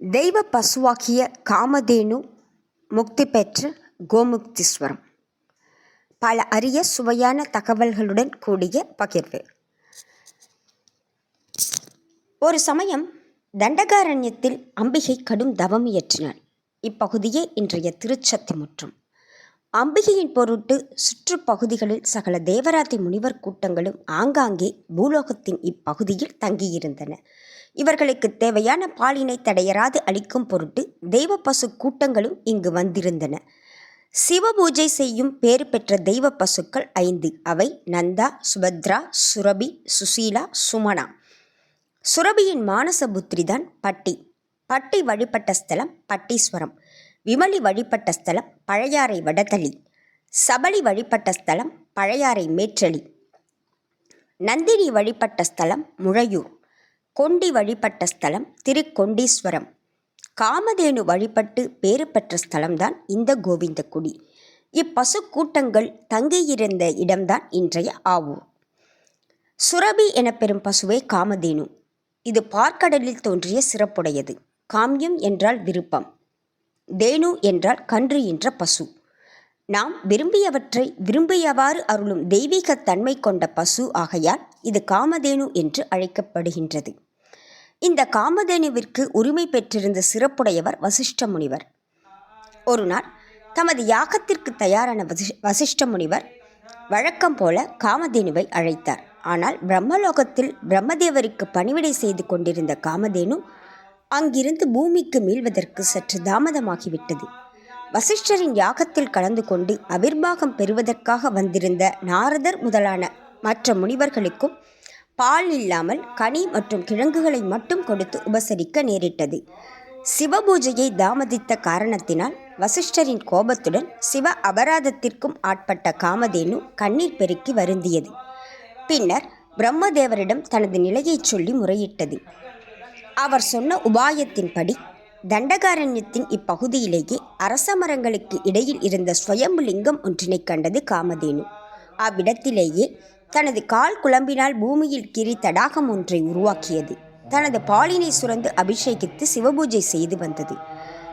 தெய்வ பசுவாகிய காமதேனு முக்தி பெற்ற கோமுக்தீஸ்வரம். பல அரிய சுவையான தகவல்களுடன் கூடிய பகிர்வு. ஒரு சமயம் தண்டகாரண்யத்தில் அம்பிகை கடும் தவம் இயற்றினாள் இப்பகுதியே இன்றைய திருச்சத்திமுற்றம் அம்பிகையின் பொருட்டு சுற்றுப்பகுதிகளில் சகல தேவராத்தி முனிவர் கூட்டங்களும் ஆங்காங்கே பூலோகத்தின் இப்பகுதியில் தங்கியிருந்தன. இவர்களுக்கு தேவையான பாலினை தடையராது அளிக்கும் பொருட்டு தெய்வ பசு கூட்டங்களும் இங்கு வந்திருந்தன. சிவபூஜை செய்யும் பேறு பெற்ற தெய்வ பசுக்கள் ஐந்து. அவை நந்தா சுபத்ரா சுரபி சுசீலா சுமனா. சுரபியின் மானசபுத்திரிதான் பட்டி. பட்டி வழிபட்ட ஸ்தலம் பட்டீஸ்வரம். விமலி வழிபட்ட ஸ்தலம் பழையாறை வடதளி சபலி வழிபட்ட ஸ்தலம் பழையாறை மேற்றளி. நந்தினி வழிபட்ட ஸ்தலம் முழையூர். கொண்டி வழிபட்ட ஸ்தலம் திருக்கொண்டீஸ்வரம். காமதேனு வழிபட்டு பேறு பெற்ற ஸ்தலம்தான் இந்த கோவிந்தக்குடி. இப்பசு கூட்டங்கள் தங்கியிருந்த இடம்தான் இன்றைய ஆவூர். சுரபி எனப்பெறும் பசுவே காமதேனு. இது பார்க்கடலில் தோன்றிய சிறப்புடையது. காமியம் என்றால் விருப்பம். தேனு என்றால் கன்று என்ற பசு. நாம் விரும்பியவற்றை விரும்பியவாறு அருளும் தெய்வீக தன்மை கொண்ட பசு ஆகையால் இது காமதேனு என்று அழைக்கப்படுகின்றது. இந்த காமதேனுவிற்கு உரிமை பெற்றிருந்த சிறப்புடையவர் வசிஷ்ட முனிவர். ஒரு நாள் தமது யாகத்திற்கு தயாரான வசி வசிஷ்ட முனிவர் வழக்கம் போல காமதேனுவை அழைத்தார். ஆனால் பிரம்மலோகத்தில் பிரம்மதேவருக்கு பணிவிடை செய்து கொண்டிருந்த காமதேனு அங்கிருந்து பூமிக்கு மீள்வதற்கு சற்று தாமதமாகிவிட்டது. வசிஷ்டரின் யாகத்தில் கலந்து கொண்டு அபிர்வாகம் பெறுவதற்காக வந்திருந்த நாரதர் முதலான மற்ற முனிவர்களுக்கும் பால் இல்லாமல் கனி மற்றும் கிழங்குகளை மட்டும் கொடுத்து உபசரிக்க நேரிட்டது. சிவபூஜையை தாமதித்த காரணத்தினால் வசிஷ்டரின் கோபத்துடன் சிவ அபராதத்திற்கும் ஆட்பட்ட காமதேனு கண்ணீர் பெருக்கி வருந்தியது. பின்னர் பிரம்மதேவரிடம் தனது நிலையை சொல்லி முறையிட்டது. அவர் சொன்ன உபாயத்தின்படி தண்டகாரண்யத்தின் இப்பகுதியிலேயே அரச மரங்களுக்கு இடையில் இருந்த ஸ்வயம்புலிங்கம் ஒன்றினை கண்டது காமதேனு. அவ்விடத்திலேயே தனது கால் குழம்பினால் பூமியில் கீறி தடாகம் ஒன்றை உருவாக்கியது. தனது பாலினை சுரந்து அபிஷேகித்து சிவபூஜை செய்து வந்தது.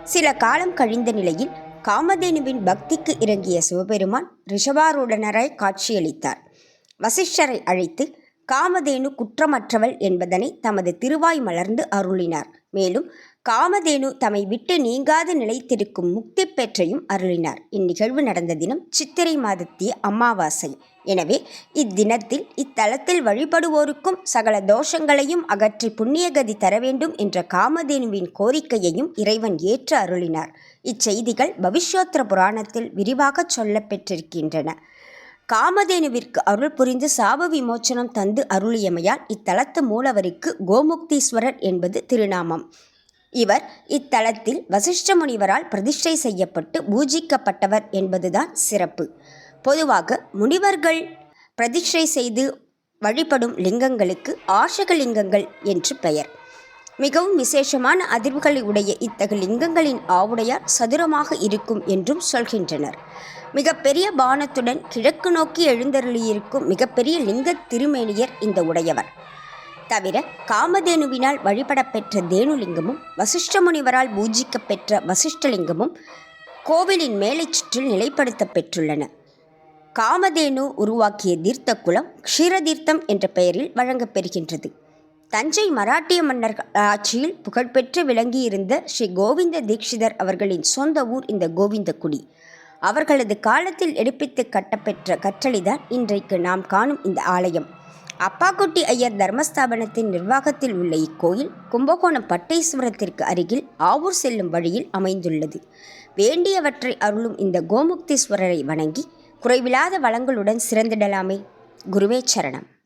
சில காலம் கழிந்த நிலையில் காமதேனுவின் பக்திக்கு இறங்கிய சிவபெருமான் ரிஷபாரூடனராய் காட்சியளித்தார். வசிஷ்டரை அழைத்து காமதேனு குற்றமற்றவள் என்பதனை தமது திருவாய் மலர்ந்து அருளினார். மேலும் காமதேனு தம்மை விட்டு நீங்காது நிலைத்திருக்கும் முக்தி பெற்றையும் அருளினார். இந்நிகழ்வு நடந்த தினம் சித்திரை மாதத்திய அமாவாசை. எனவே இத்தினத்தில் இத்தலத்தில் வழிபடுவோருக்கும் சகல தோஷங்களையும் அகற்றி புண்ணியகதி தர வேண்டும் என்ற காமதேனுவின் கோரிக்கையையும் இறைவன் ஏற்று அருளினார். இச்செய்திகள் பவிஷ்யோத்திர புராணத்தில் விரிவாக சொல்லப்பெற்றிருக்கின்றன. காமதேனுவிற்கு அருள் புரிந்து சாப விமோச்சனம் தந்து அருளியமையால் இத்தலத்து மூலவருக்கு கோமுக்தீஸ்வரர் என்பது திருநாமம். இவர் இத்தலத்தில் வசிஷ்ட முனிவரால் பிரதிஷ்டை செய்யப்பட்டு பூஜிக்கப்பட்டவர் என்பதுதான் சிறப்பு. பொதுவாக முனிவர்கள் பிரதிஷ்டை செய்து வழிபடும் லிங்கங்களுக்கு ஆஷகலிங்கங்கள் என்று பெயர். மிகவும் விசேஷமான அதிர்வுகளை உடைய இத்தகு லிங்கங்களின் ஆவுடையார் சதுரமாக இருக்கும் என்றும் சொல்கின்றனர். மிகப்பெரிய பானத்துடன் கிழக்கு நோக்கி எழுந்தருளியிருக்கும் மிகப்பெரிய லிங்க திருமேனியர் இந்த உடையவர். தவிர காமதேனுவினால் வழிபடப்பெற்ற தேனுலிங்கமும் வசிஷ்ட முனிவரால் பூஜிக்கப்பெற்ற வசிஷ்டலிங்கமும் கோவிலின் மேலை சுற்றில் நிலைப்படுத்த பெற்றுள்ளன. காமதேனு உருவாக்கிய தீர்த்த குளம் க்ஷீரதீர்த்தம் என்ற பெயரில் வழங்கப்பெறுகின்றது தஞ்சை மராட்டிய மன்னர் ஆட்சியில் புகழ்பெற்று விளங்கியிருந்த ஸ்ரீ கோவிந்த தீக்ஷிதர் அவர்களின் சொந்த ஊர் இந்த கோவிந்தக்குடி. அவர்களது காலத்தில் எடுப்பித்து கட்டப்பெற்ற கற்றளிதான் இன்றைக்கு நாம் காணும் இந்த ஆலயம். அப்பாக்குட்டி ஐயர் தர்மஸ்தாபனத்தின் நிர்வாகத்தில் உள்ள இக்கோயில் கும்பகோணம் பட்டேஸ்வரத்திற்கு அருகில் ஆவூர் செல்லும் வழியில் அமைந்துள்ளது. வேண்டியவற்றை அருளும் இந்த கோமுக்தீஸ்வரரை வணங்கி குறைவில்லாத வளங்களுடன் சிறந்திடலாமே. குருவே சரணம்.